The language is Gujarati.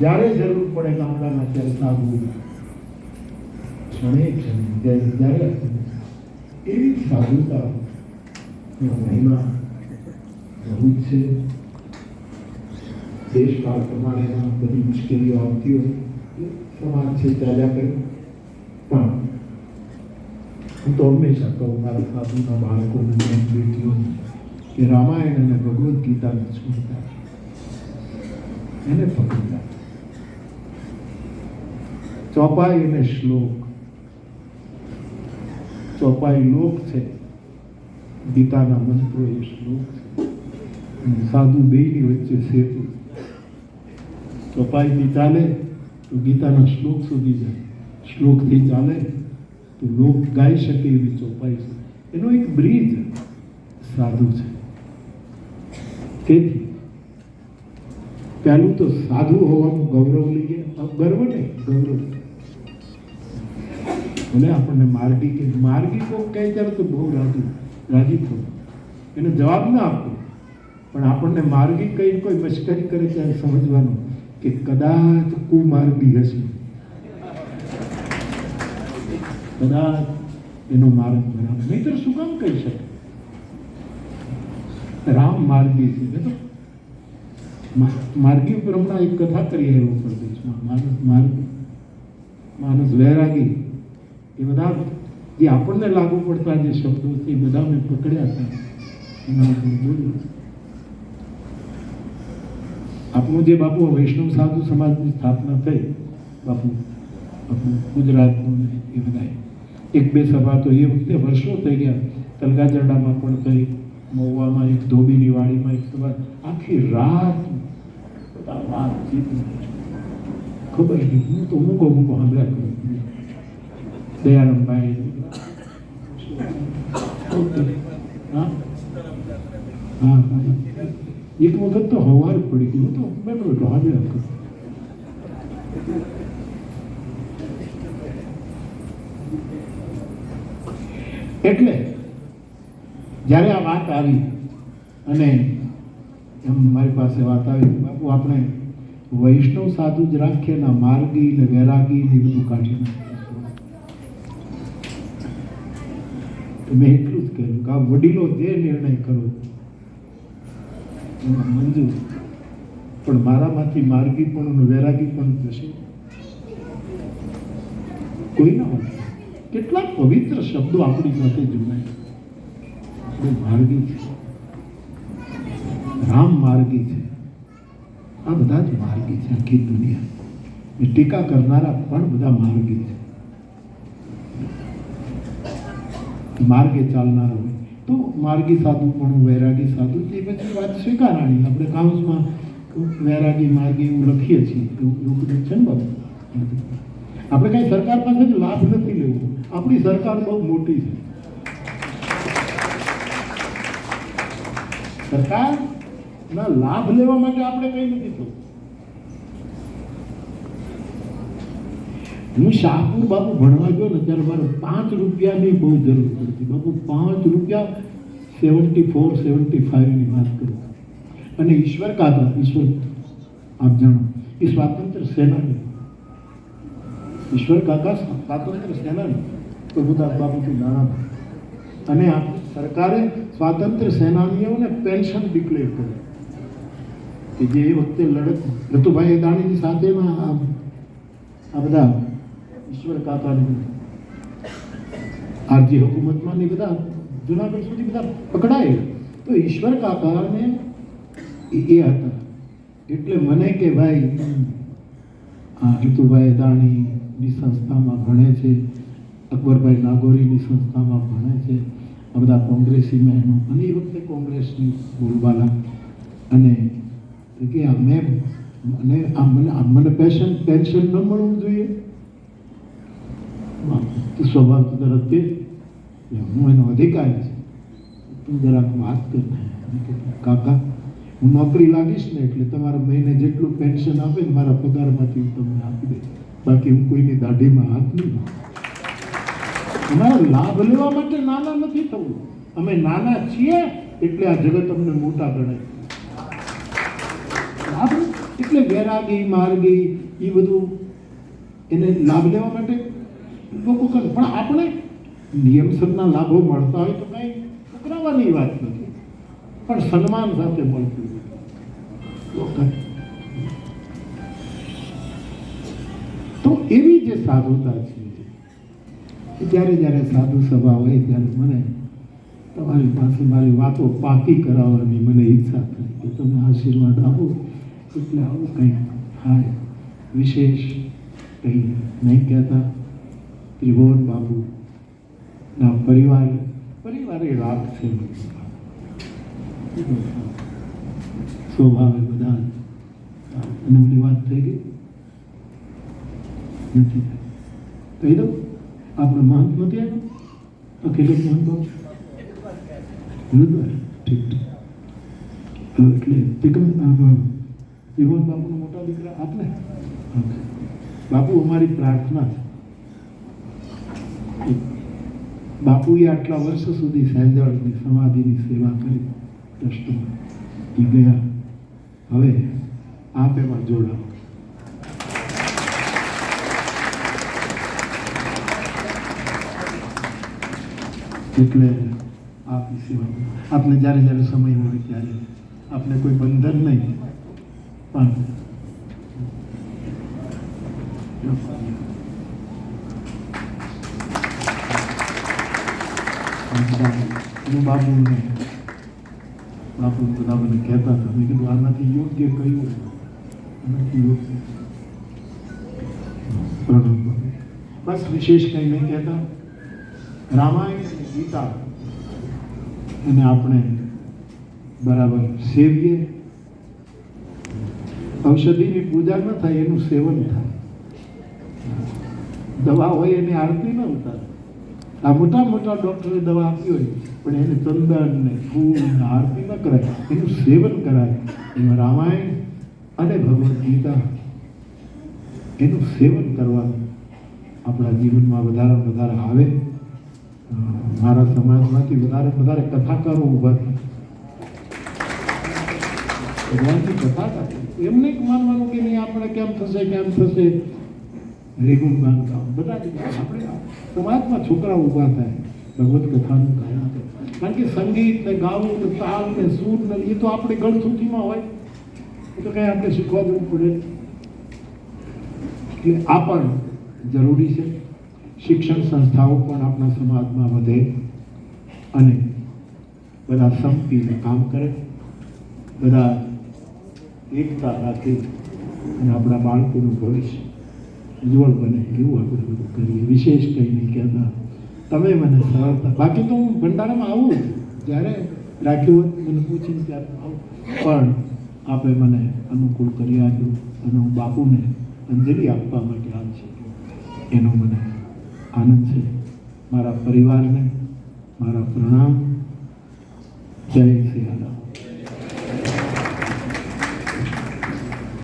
જ્યારે જરૂર પડે ગામડાના ત્યારે ક્ષણે ક્ષણે, જ્યારે એવી સાધુતા મહિમા બહુ જ છે. દેશકાળ પ્રમાણેમાં બધી મુશ્કેલીઓ આવતી હોય. સમાજ છે ચાલ્યા કરે. પણ હું તો હંમેશા કહું, મારા સાધુના બાળકોને બેન બેટીઓને કે રામાયણ અને ભગવદ્ ગીતાને સ્મૃતા એને પકડતા ચોપાઈ અને શ્લોક. ચોપાઈ લોક છે. ગીતાના મંત્રો એ શ્લોક છે. સાધુ બેની વચ્ચે સેતુ. ચોપાઈથી ચાલે તો ગીતાના શ્લોક સુધી જાય. શ્લોકથી ચાલે તો લોક ગાઈ શકે એવી ચોપાઈ છે. એનો એક બ્રિજ સાધુ છે. તેથી પહેલું તો સાધુ હોવાનું ગૌરવ લઈએ ગર્વ નહીં ગૌરવ. ભલે આપણને માર્ગી કે માર્ગી કોક કહે ત્યારે તો બહુ રાજી રાજી થવું. એને જવાબ ના આપવો. પણ આપણને માર્ગી કઈ કોઈ મશ્કરી કરે ત્યારે સમજવાનું કે કદાચ કુમાર્ગી હશે. કદાચ એનો માર્ગ બરાબર નહીતર શું કામ કહી શકે? રામ માર્ગી છે. તો માર્ગી ઉપર હમણાં એક કથા કરી આવ્યો પ્રદેશમાં માણસ માર્ગ માણસ વૈરાગી. એ બધા જે આપણને લાગુ પડતા જે શબ્દો છે, એ બધા મેં પકડ્યા હતા એના ઉપર બોલ્યું આપણું જે બાપુ વૈષ્ણવ સાધુ સમાજની સ્થાપના થઈ, બાપુ આપણું ગુજરાતનું એ બધા એક બે સભા તો એ વખતે વર્ષો થઈ ગયા. તલગાજરડામાં પણ થઈ, મહુવામાં એક, ધોબીની વાડીમાં એક સભા. આખી રાત બધા વાતચીત ખબર નહીં, હું તો હું કહું સાંભળ્યા કરું. દયારામભાઈ હા હા એક વખત તો હવાર પડી ગયું તો બેઠો બેઠો હાજર કરું એટલે, જ્યારે આ વાત આવી અને એમ મારી પાસે વાત આવી, બાપુ, આપણે વૈષ્ણવ સાધુ જ રાખીએ ને માર્ગી ને વૈરાગી ને બધું કાઢી નાખીએ મેં એટલું જ કહ્યું કે આ વડીલો જે નિર્ણય કરો, એમાં મંજૂર. પણ મારામાંથી માર્ગી પણ વૈરાગી પણ થશે? કોઈ ના હોય. કેટલા પવિત્ર શબ્દો આપણી સાથે જોડાય. આપણે માર્ગી છે. રામ માર્ગી છે. આ બધા જ માર્ગી છે આખી દુનિયા. ટીકા કરનારા પણ બધા માર્ગી છે. માર્ગે ચાલનારા હોય. તો માર્ગી સાધુ પણ વૈરાગી સાધુ, એ બધી વાત સ્વીકારાણી આપણે કાઉન્સમાં વૈરાગી, માર્ગી એવું લખીએ છીએ. એવું બધું છે ને બાબુ? આપણે કઈ સરકાર પાસેથી લાભ નથી લેવો. આપણી સરકાર બહુ મોટી છે. સરકારના લાભ લેવા માટે આપણે કઈ નથી થવું. હું શાહપુર બાપુ ભણવા ગયો ને ત્યારે મારે પાંચ રૂપિયાની બહુ જરૂર પડતી. બાપુ પાંચ રૂપિયા સેવન્ટી ફોર સેવન્ટી ફાઈવની વાત કરું. અને ઈશ્વર કાકા ઈશ્વર, આપ જાણો. એ સ્વાતંત્ર્ય સેનાની. ઈશ્વર કાકા, સ્વાતંત્ર્ય સેનાની. પ્રભુદાસ બાપુથી નાણા અને આ સરકારે સ્વાતંત્ર્ય સેનાનીઓને પેન્શન ડિક્લેર કર્યું. કે જે એ વખતે લડત રતુભાઈ દાણીની સાથેમાં આ બધા ઈશ્વર કાકાની આરજી હુકુમતમાં ને બધા, જુનાગઢ સુધી બધા પકડાય. તો ઈશ્વર કાકાને એ હતા. એટલે મને કે ભાઈ, આ હિતુભાઈ અદાણીની સંસ્થામાં ભણે છે, અકબરભાઈ નાગોરીની સંસ્થામાં ભણે છે, આ બધા કોંગ્રેસી મહેનો અને એ વખતે કોંગ્રેસની બોલબાલા. અને કે આ મેં, મને આ મને મને પેન્શન ન મળવું જોઈએ. સ્વભાવ તો તરત તે હું એનો અધિકારી છે. તું જરાક વાત કર. કાકા, હું નોકરી લાગીશ ને એટલે તમારા મહિને જેટલું પેન્શન આપે ને મારા પગારમાંથી હું તમને આપી દઈશ. બાકી હું કોઈની દાઢીમાં હાથ નહીં અમારા લાભ લેવા માટે નાના નથી થવું. અમે નાના છીએ એટલે આ જગત અમને મોટા ગણાય લાભ? એટલે વૈરાગી, માર્ગી એ બધું એને લાભ લેવા માટે લોકો કરે પણ આપણે નિયમસરના લાભો મળતા હોય તો કંઈ ઉકરાવવાની વાત નથી. પણ સન્માન સાથે મળતું તો એવી જે સાધુતા છે જ્યારે જ્યારે સાધુ સભા હોય ત્યારે મને તમારી પાસે મારી વાતો પાકી કરાવવાની મને ઈચ્છા થાય કે તમે આશીર્વાદ આપો, એટલે આવું કંઈક થાય વિશેષ કંઈ નહીં કહેતા. ત્રિભુવન બાબુ ના પરિવાર પરિવારે રાગ છે સ્વભાવે બધા અને ઓલી વાત થઈ ગઈ નથી થઈ. કહી દઉં આપણે મહંત નથી આવ્યો અખિલેશ મહંત બાબુ ગુરુદ્વાર ઠીક ઠીક હવે એટલે તિકમ ત્રિભુવન બાપુના મોટા દીકરા આપને ઓકે. બાપુ અમારી પ્રાર્થના છે બાપુએ આટલા વર્ષો સુધી સહેજાળની સમાધિની સેવા કરી ટ્રસ્ટમાં એ ગયા. હવે આપ એમાં જોડાઓ. એટલે આપની સેવા આપને જ્યારે જ્યારે સમય હોય ત્યારે. આપને કોઈ બંધન નહીં. પણ હું બાપુને બાપુ બધા મને કહેતા હતા. મેં કીધું, આનાથી યોગ્ય કયું આનાથી યોગ્ય. બસ વિશેષ કંઈ નહીં કહેતા. રામાયણ અને ગીતા એને આપણે બરાબર સેવીએ. ઔષધિની પૂજા ન થાય, એનું સેવન થાય. દવા હોય એની આરતી ન ઉતારે. આ મોટા મોટા ડોક્ટરે દવા આપી હોય, પણ એને ચંદન ને ફૂલ ને આરતી ન કરાય, એનું સેવન કરાય. એમાં રામાયણ અને ભગવદ્ ગીતા એનું સેવન કરવાનું આપણા જીવનમાં વધારે વધારે આવે. મારા સમાજમાંથી વધારે વધારે કથાકારો ઊભા થાય. ભગવાનની કથા એમને માનવાનું કે નહીં, આપણે કેમ થશે કેમ થશે? રેગુણ બાંધકામ બધા આપણે સમાજમાં છોકરા ઊભા થાય ભગવત કથાનું ગાયન કારણ કે સંગીત ને ગાવું ને તાલ ને સૂર ને એ તો આપણે ગળથૂથીમાં હોય. એ તો કંઈ આપણે શીખવા જવું પડે. એટલે આ પણ જરૂરી છે. શિક્ષણ સંસ્થાઓ પણ આપણા સમાજમાં વધે અને બધા સંપીને કામ કરે. બધા એકતા રાખે અને આપણા બાળકોનું ભવિષ્ય ઉજ્જવળ બને, એવું આપણે બધું કરીએ, વિશેષ કંઈ નહીં કહેતા. તમે મને સરળતા બાકી તો હું ભંડારામાં આવું જ્યારે રાખ્યું હોત, મને પૂછીને ત્યારે આવું. પણ આપે મને અનુકૂળ કરી આપ્યું અને હું બાપુને અંજલિ આપવા માટે આમ છે એનો મને આનંદ છે. મારા પરિવારને મારા પ્રણામ. જય શ્રી રામ.